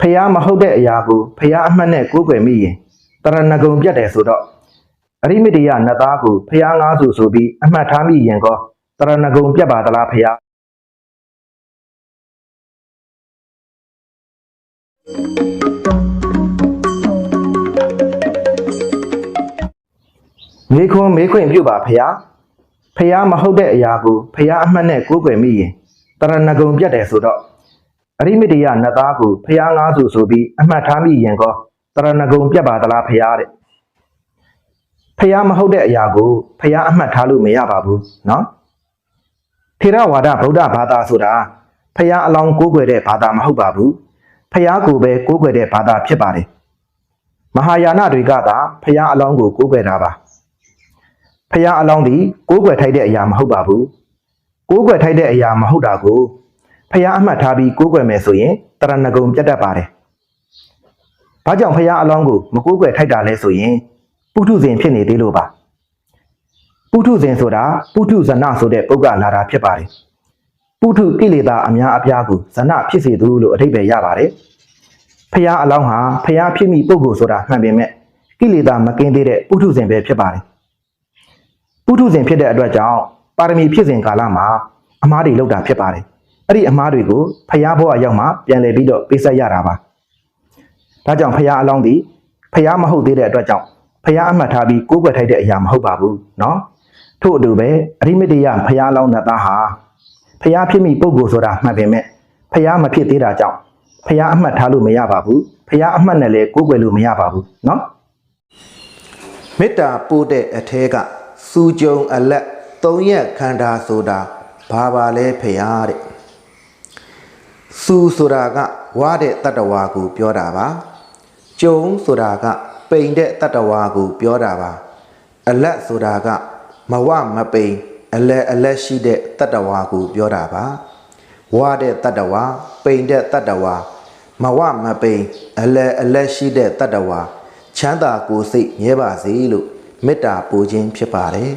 ဖះမဟုတ်တဲ့အရာကိုဖះအမှတ်နဲ့ကိုးကွယ်မိရင်တရဏဂုံပြတ်တယ်ဆိုတော့အရိမတယနတ်သားကိုဖះငါးစုဆိုပြီးအမှတ်ထားမိရင်ကောတရဏဂုံပြတ်ပါသလားဖះမေခွန်းမေခွင့်ပြုပါဖះဖះမဟုတ်တဲ့အရာကိုဖះအမှတ်နဲ့ကိုးကွယ်မိရင်တရဏဂုံပြတ်တယ်ဆိုတော့ အရိမတိယနတ်သားကိုဖျားငါးစုဆိုပြီးအမှတ်ထားမိရင်ကောတရဏဂုံပြတ်ပါသလားဖျားတဲ့ဖျားမဟုတ်တဲ့အရာကိုဖျားအမှတ်ထားလို့မရပါဘူးနော်ထေရဝါဒဗုဒ္ဓဘာသာဆိုတာဖျားအလောင်းကိုးကွယ်တဲ့ဘာသာမဟုတ်ပါဘူးဖျားကိုပဲကိုးကွယ်တဲ့ဘာသာဖြစ်ပါတယ်မဟာယာနတွေကသာဖျားအလောင်းကိုကိုးကွယ်တာပါဖျားအလောင်းဒီကိုးကွယ်ထိုက်တဲ့အရာမဟုတ်ပါဘူးကိုးကွယ်ထိုက်တဲ့အရာမဟုတ်တာကို ဖះအမှတ်ထားပြီးကိုးကွယ်မယ်ဆိုရင်တရဏဂုံပြတ်တတ်ပါတယ်။ဘာကြောင့်ဖះအလောင်းကိုမကိုးကွယ်ထိုက်တာလဲဆိုရင်ပုထုဇဉ်ဖြစ်နေသေးလို့ပါ။ပုထုဇဉ်ဆိုတာပုထုဇဏဆိုတဲ့ပုဂ္ဂလာတာဖြစ်ပါတယ်။ပုထုကိလေသာအများအပြားကိုဇဏဖြစ်စေသူလို့အဓိပ္ပာယ်ရပါတယ်။ဖះအလောင်းဟာဖះဖြစ်မိပုဂ္ဂိုလ်ဆိုတာမှန်ပေမဲ့ကိလေသာမကင်းသေးတဲ့ပုထုဇဉ်ပဲဖြစ်ပါတယ်။ပုထုဇဉ်ဖြစ်တဲ့အတွက်ကြောင့်ပါရမီဖြစ်စဉ်ကာလမှာအမားတွေလောက်တာဖြစ်ပါတယ်။ အဲ့ဒီအမားတွေကိုဖျားဘောအရောက်မှပြန်လည်ပြီးတော့ပေးဆက်ရတာပါ။ဒါကြောင့်ဖျားအလောင်းသည်ဖျားမဟုတ်သေးတဲ့အတွက်ကြောင့်ဖျားအမှတ်ထားပြီးကိုးကွယ်ထိုက်တဲ့အရာမဟုတ်ပါဘူးနော်။ထို့အတူပဲအရိမတိယဖျားအလောင်းနတ်သားဟာဖျားဖြစ်မိပုဂ္ဂိုလ်ဆိုတာမှတ်ပေမဲ့ဖျားမဖြစ်သေးတာကြောင့်ဖျားအမှတ်ထားလို့မရပါဘူး။ဖျားအမှတ်နဲ့လည်းကိုးကွယ်လို့မရပါဘူးနော်။မေတ္တာပို့တဲ့အထဲကစူကြုံအလက်သုံးရက်ခန္ဓာဆိုတာဘာပါလဲဖျားတဲ့။ စူဆိုတာကဝါတဲ့တတ္တဝါကိုပြောတာပါကြုံဆိုတာကပိန်တဲ့တတ္တဝါကိုပြောတာပါအလက်ဆိုတာကမဝမပိန်အလဲအလက်ရှိတဲ့တတ္တဝါကိုပြောတာပါဝါတဲ့တတ္တဝါပိန်တဲ့တတ္တဝါမဝမပိန်အလဲအလက်ရှိတဲ့တတ္တဝါချမ်းသာကိုယ်စိတ်မြဲပါစေလို့မေတ္တာပို့ခြင်းဖြစ်ပါတယ်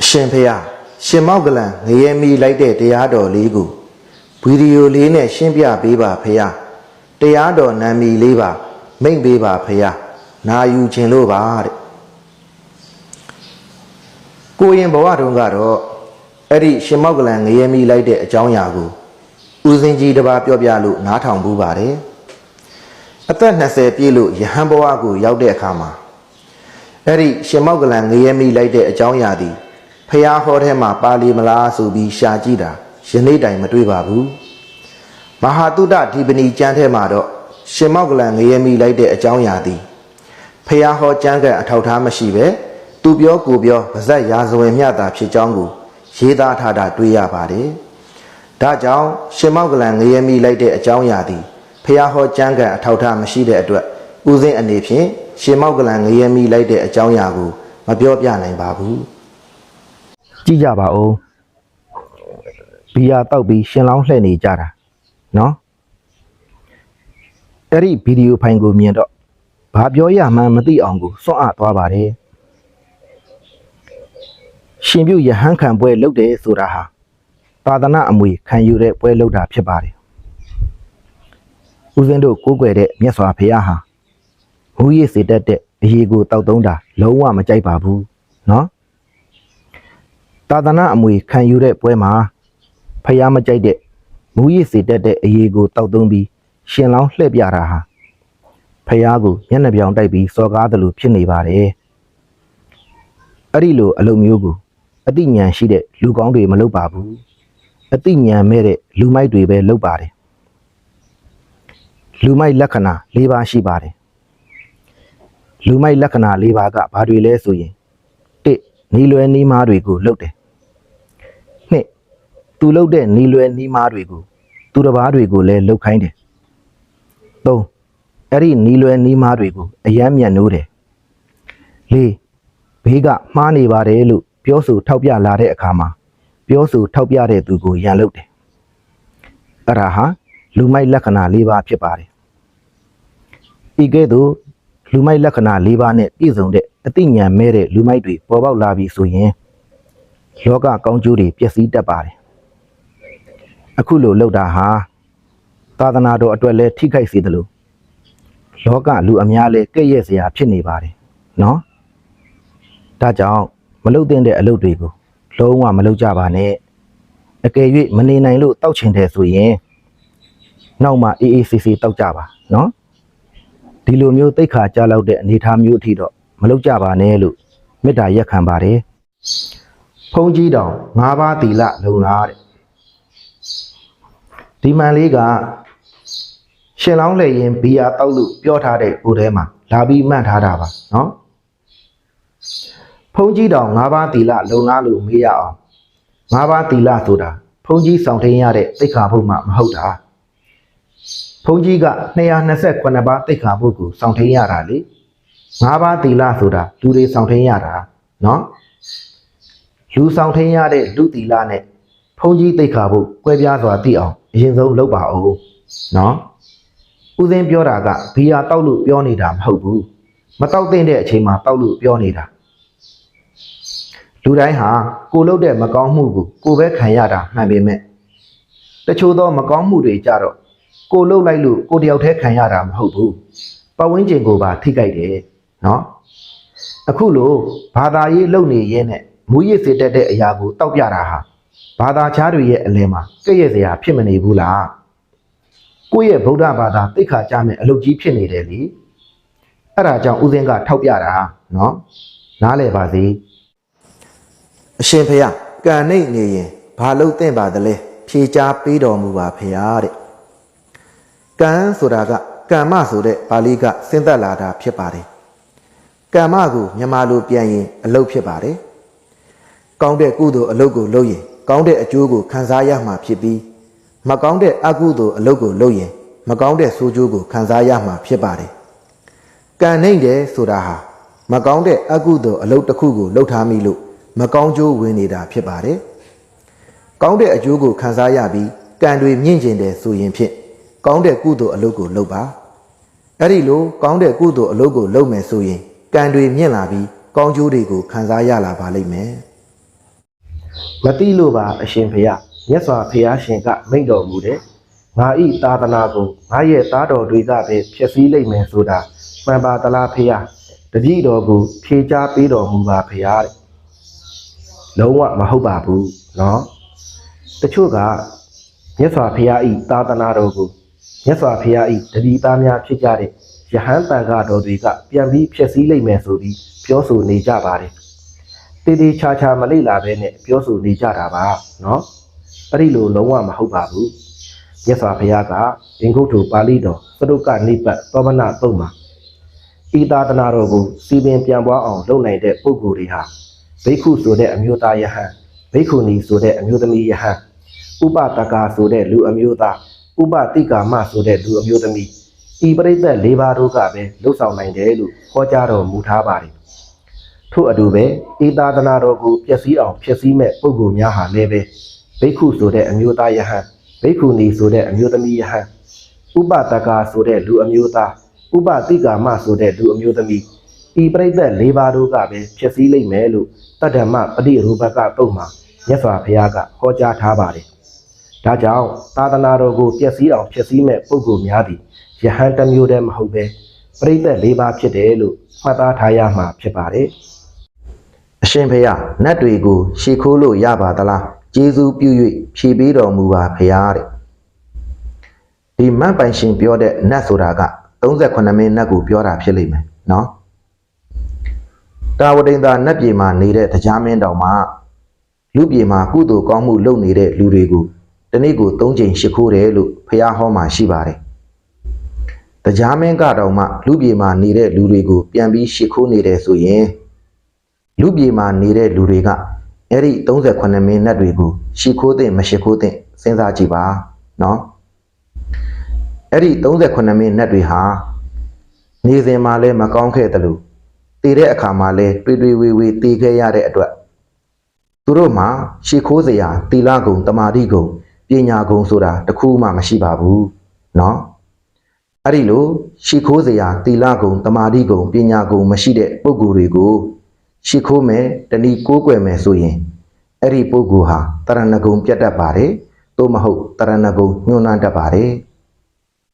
အရှင်ဖေယရှင်မောက်ကလန်ငရဲမီလိုက်တဲ့တရားတော်လေးကို ဗီဒီယိုလေးနဲ့ရှင်းပြပေးပါဖေယတရားတော်နာမည်လေးပါ မိတ်ပေးပါဖေယနာယူခြင်းလို့ပါတဲ့ကိုရင်ဘဝတုန်းကတော့အဲ့ဒီရှင်မောက်ကလန်ငရဲမီလိုက်တဲ့အကြောင်းအရာကိုဦးစင်ကြီးတစ်ပါးပြောပြလို့နားထောင်ပူးပါတယ်အသက်20ပြည့်လို့ယဟန်ဘဝကိုရောက်တဲ့အခါမှာအဲ့ဒီရှင်မောက်ကလန်ငရဲမိလိုက်တဲ့အကြောင်းအရာသည်ဖះဟောထဲမှာပါလီမလားဆိုပြီးရှာကြည့်တာ ယနေ့တိုင်မတွေ့ပါဘူးမဟာတုဒ္ဒဒီပဏီကျမ်းထဲမှာတော့ရှင်မောက်ကလန်ငရဲမိလိုက်တဲ့အကြောင်းအရာသည်ဖះဟောကျမ်းကအထောက်ထားမရှိပဲသူပြောကိုပြောဗဇက်ရာဇဝင်မြတာဖြစ်ကြောင်းကိုရေးသားထားတာတွေ့ရပါတယ်ဒါကြောင့်ရှင်မောက်ကလန်ငရဲမိလိုက်တဲ့အကြောင်းအရာသည်ဖះဟောကျမ်းကအထောက်ထားမရှိတဲ့အတွက်ဦးစင်းအနေဖြင့်ရှင်မောက်ကလန်ငရဲမီလိုက်တဲ့အကြောင်းအရာကိုမပြောပြနိုင်ပါဘူးကြည့်ကြပါဦး ဘီယာတောက်ပြီးရှင်လောင်းလှည့်နေကြတာနော်အဲ့ဒီဗီဒီယိုဖိုင်ကိုမြင်တော့ဘာပြောရမှန်းမသိအောင်ကိုစွန့်အားသွားပါတယ်ရှင်ပြုတ်ယဟန်ခံပွဲလုပ်တယ်ဆိုတာဟာသာသနာအမွေခံယူတဲ့ပွဲလုပ်တာဖြစ်ပါတယ်ဦးဇင်းတို့ကိုးကွယ်တဲ့မြတ်စွာဘုရားဟာမူရည်စေတတ်တဲ့အရေးကိုတောက်သုံးတာလုံးဝမကြိုက်ပါဘူးနော်သာသနာအမွေခံယူတဲ့ပွဲမှာ ဖျားမကြိုက်တဲ့မူရည်စေတတ်တဲ့အရေးကိုတောက်သုံးပြီးရှင်လောင်းလှည့်ပြတာဟာဖျားကိုမျက်နှာပြောင်တိုက်ပြီးစော်ကားတယ်လို့ဖြစ်နေပါတယ်အဲ့ဒီလိုအလုပ်မျိုးကိုအသိဉာဏ်ရှိတဲ့လူကောင်းတွေမလုပ်ပါဘူးအသိဉာဏ်မဲ့တဲ့လူမိုက်တွေပဲလုပ်ပါတယ်လူမိုက်လက္ခဏာ၄ပါးရှိပါတယ်လူမိုက်လက္ခဏာ၄ပါးကဘာတွေလဲဆိုရင်တစ်နီလွယ်နီးမားတွေကိုလှုပ်တယ်နှစ် သူလှုပ်တဲ့နီလွယ်နီးမားတွေကိုသူတစ်ပါးတွေကိုလည်းလှုပ်ခိုင်းတယ်သုံးအဲ့ဒီနီလွယ်နီးမားတွေကိုအယမ်းမြတ်နိုးတယ်လေးဘေးကမှားနေပါတယ်လို့ပြောဆိုထောက်ပြလာတဲ့အခါမှာပြောဆိုထောက်ပြတဲ့သူကိုရန်လုပ်တယ်အဲ့ဒါဟာလူမိုက်လက္ခဏာ၄ပါးဖြစ်ပါတယ်ဤကဲ့သို့လူမိုက်လက္ခဏာ၄ပါးနဲ့ပြည့်စုံတဲ့အသိဉာဏ်မဲ့တဲ့လူမိုက်တွေပေါ်ပေါက်လာပြီဆိုရင်လောကကောင်းကျိုးတွေပျက်စီးတတ်ပါတယ် အခုလိုလောက်တာဟာသသာသနာတော်အတွက်လည်းထိခိုက်စေတယ်လို့လောကလူအများလည်းကဲ့ရဲ့စရာဖြစ်နေပါတယ်နော်ဒါကြောင့်မလုပ်သင့်တဲ့အလုပ်တွေကိုလုံးဝမလုပ်ကြပါနဲ့အကယ်၍မနေနိုင်လို့တောက်ချင်တယ်ဆိုရင်နောက်မှအေးအေးဆေးဆေးတောက်ကြပါနော်ဒီလိုမျိုးတိတ်ခါကြလောက်တဲ့အနေအထားမျိုးအထိတော့မလုပ်ကြပါနဲ့လို့မေတ္တာရက်ခံပါတယ်ဖုံးကြီးတောင်၅ပါးတီလလုံလားတဲ့ ဒီမှန်လေးကရှင်လောင်းလေရင်ဘီယာတောက်လို့ပြောထားတဲ့ကိုယ်ထဲမှာလာပြီးမှတ်ထားတာပါနော်ဖုံးကြီးတောင်၅ပါးတီလလုံလားလို့မေးရအောင်၅ပါးတီလဆိုတာဖုံးကြီးဆောင်ထင်းရတဲ့တိတ်ခါဖို့မှမဟုတ်တာဖုံးကြီးက228ပါးတိတ်ခါဖို့ကိုဆောင်ထင်းရတာလေ၅ပါးတီလဆိုတာလူတွေဆောင်ထင်းရတာနော်လူဆောင်ထင်းရတဲ့လူတီလနဲ့ဖုံးကြီးတိတ်ခါဖို့ကွဲပြားစွာသိအောင် အရင်ဆုံးလုပ်ပါဦးနော်ဦးစင်းပြောတာကဘီယာတောက်လို့ပြောနေတာမဟုတ်ဘူးမတောက်သင့်တဲ့အချိန်မှာတောက်လို့ပြောနေတာလူတိုင်းဟာကိုလုပ်တဲ့မကောင်းမှုကိုကိုပဲခံရတာမှန်ပေမဲ့တချို့သောမကောင်းမှုတွေကြတော့ကိုလုပ်လိုက်လို့ကိုတယောက်တည်းခံရတာမဟုတ်ဘူးပတ်ဝန်းကျင်ကိုပါထိခိုက်တယ်နော်အခုလိုဘာသာရေးလုပ်နေရဲနဲ့မူရစ်စေတတ်တဲ့အရာကိုတောက်ပြတာဟာ ဘာသာခြားတွေရဲ့အလယ်မှာကဲ့ရဲ့စရာဖြစ်မနေဘူးလားကိုယ့်ရဲ့ဗုဒ္ဓဘာသာသိက္ခာကြမဲ့အလုပ်ကြီးဖြစ်နေတယ်လေအဲ့ဒါကြောင့်ဦးစင်းကထောက်ပြတာနော်နားလည်ပါစေအရှင်ဖေယကံနှိမ့်နေရင်ဘာလို့သင့်ပါသလဲဖြေချာပေးတော်မူပါဖေယတဲ့ကံဆိုတာကကမ္မဆိုတဲ့ပါဠိကဆင်းသက်လာတာဖြစ်ပါတယ်ကမ္မကိုမြန်မာလိုပြန်ရင်အလုပ်ဖြစ်ပါတယ်ကောင်းတဲ့ကုသိုလ်အလုပ်ကိုလုပ်ရင် ကောင်းတဲ့အကျိုးကိုခံစားရမှာဖြစ်ပြီးမကောင်းတဲ့အကုသိုလ်အလုပ်ကိုလုပ်ရင်မကောင်းတဲ့ဆိုးကျိုးကိုခံစားရမှာဖြစ်ပါတယ်ကံနှိမ့်တယ်ဆိုတာဟာမကောင်းတဲ့အကုသိုလ်အလုပ်တစ်ခုကိုလုပ်ထားမိလို့မကောင်းကျိုးဝင်နေတာဖြစ်ပါတယ်ကောင်းတဲ့အကျိုးကိုခံစားရပြီးကံတွေမြင့်ကျင်တယ်ဆိုရင်ဖြင့်ကောင်းတဲ့ကုသိုလ်အလုပ်ကိုလုပ်ပါအဲ့ဒီလိုကောင်းတဲ့ကုသိုလ်အလုပ်ကိုလုပ်မယ်ဆိုရင်ကံတွေမြင့်လာပြီးကောင်းကျိုးတွေကိုခံစားရလာပါလိမ့်မယ် မတိလို့ပါအရှင်ဖေယမြတ်စွာဘုရားရှင်ကမိန့်တော်မူတယ်ငါဤသာသနာကိုငါရဲ့သားတော်တွေကပဲဖြစ်စည်းလိမ့်မယ်ဆိုတာမှန်ပါသလားဖေယတပည့်တော်ကိုဖြေချပေးတော်မူပါဖေယတဲ့လုံးဝမဟုတ်ပါဘူးနော်တချို့ကမြတ်စွာဘုရားဤသာသနာတော်ကိုမြတ်စွာဘုရားဤတပည့်သားများဖြစ်ကြတဲ့ယဟန်တန်ဃာတော်တွေကပြန်ပြီးဖြစ်စည်းလိမ့်မယ်ဆိုပြီးပြောဆိုနေကြပါတယ် တေးသေးချာချာမလိလာပဲနဲ့ပြောဆိုနေကြတာပါနော်အဲ့ဒီလိုလုံးဝမဟုတ်ပါဘူးမြတ်စွာဘုရားကအင်္ဂုတ္တပါဠိတော်သတုကနိပတ်သောမနတုံးမှာဤသာသနာတော်ကိုစီပင်ပြန်ပွားအောင်လုပ်နိုင်တဲ့ပုဂ္ဂိုလ်တွေဟာဘိက္ခုဆိုတဲ့အမျိုးသားယဟန်ဘိက္ခုနီဆိုတဲ့အမျိုးသမီးယဟန်ဥပတကာဆိုတဲ့လူအမျိုးသားဥပတိကာမဆိုတဲ့လူအမျိုးသမီးဤပရိသတ်၄ပါးတို့ကပဲလှုပ်ဆောင်နိုင်တယ်လို့ဟောကြားတော်မူထားပါတယ် ထို့အတူပဲဤသာသနာတော်ကိုပျက်စီးအောင်ဖျက်ဆီးမဲ့ပုဂ္ဂိုလ်များဟာလည်းပဲဘိက္ခုဆိုတဲ့အမျိုးသားယဟန်ဘိက္ခုနီဆိုတဲ့အမျိုးသမီးယဟန်ဥပတကာဆိုတဲ့လူအမျိုးသားဥပတိကာမဆိုတဲ့လူအမျိုးသမီးဤပရိသတ်၄ပါးတို့ကပဲဖျက်ဆီးလိမ့်မယ်လို့တတ္တမပฏิရူပကတုတ်မှာမြတ်စွာဘုရားကဟောကြားထားပါတယ်။ဒါကြောင့်သာသနာတော်ကိုပျက်စီးအောင်ဖျက်ဆီးမဲ့ပုဂ္ဂိုလ်များသည်ယဟန်တစ်မျိုးတည်းမဟုတ်ပဲပရိသတ်၄ပါးဖြစ်တယ်လို့မှတ်သားထားရမှာဖြစ်ပါတယ်။အ ရှင်ဖေယနတ်တွေကိုရှေခိုးလို့ရပါသလားကျေးဇူးပြု၍ဖြေပေးတော်မူပါဖေယတဲ့ဒီမန့်ပိုင်ရှင်ပြောတဲ့နတ်ဆိုတာက38မင်းနတ်ကိုပြောတာဖြစ်လိမ့်မယ်နော်တာဝတိန်သာနတ်ပြည်မှာနေတဲ့တရားမင်းတော်မှာလူပြည်မှာကုသိုလ်ကောင်းမှုလုပ်နေတဲ့လူတွေကိုတနေ့ကို၃ချိန်ရှိခိုးတယ်လို့ဖះဟောမှာရှိပါတယ်။တရားမင်းကတော်မှလူပြည်မှာနေတဲ့လူတွေကိုပြန်ပြီးရှိခိုးနေတယ်ဆိုရင် လူပြည်မှာနေတဲ့လူတွေကအဲ့ဒီ38မိနစ်တွေကိုရှီခိုးသင့်မရှိခိုးသင့်စဉ်းစားကြည့်ပါနော်အဲ့ဒီ38မိနစ်တွေဟာနေစဉ်မှာလည်းမကောင်းခဲ့တယ်လို့တည်တဲ့အခါမှာလည်းတွေးတွေးဝေးဝေးတည်ခဲ့ရတဲ့အတွက်သူတို့မှာရှီခိုးစရာတီလာကုံတမာတိကုံပညာကုံဆိုတာတခုမှမရှိပါဘူးเนาะအဲ့ဒီလိုရှီခိုးစရာတီလာကုံတမာတိကုံပညာကုံမရှိတဲ့ပုံကိုယ်တွေကို ရှိခိုးမယ်တဏီကိုးကွယ်မယ်ဆိုရင်အဲ့ဒီပုဂ္ဂိုလ်ဟာတရဏဂုံပြတ်တတ်ပါတယ်သို့မဟုတ်တရဏဂုံညှိုးနှံတတ်ပါတယ်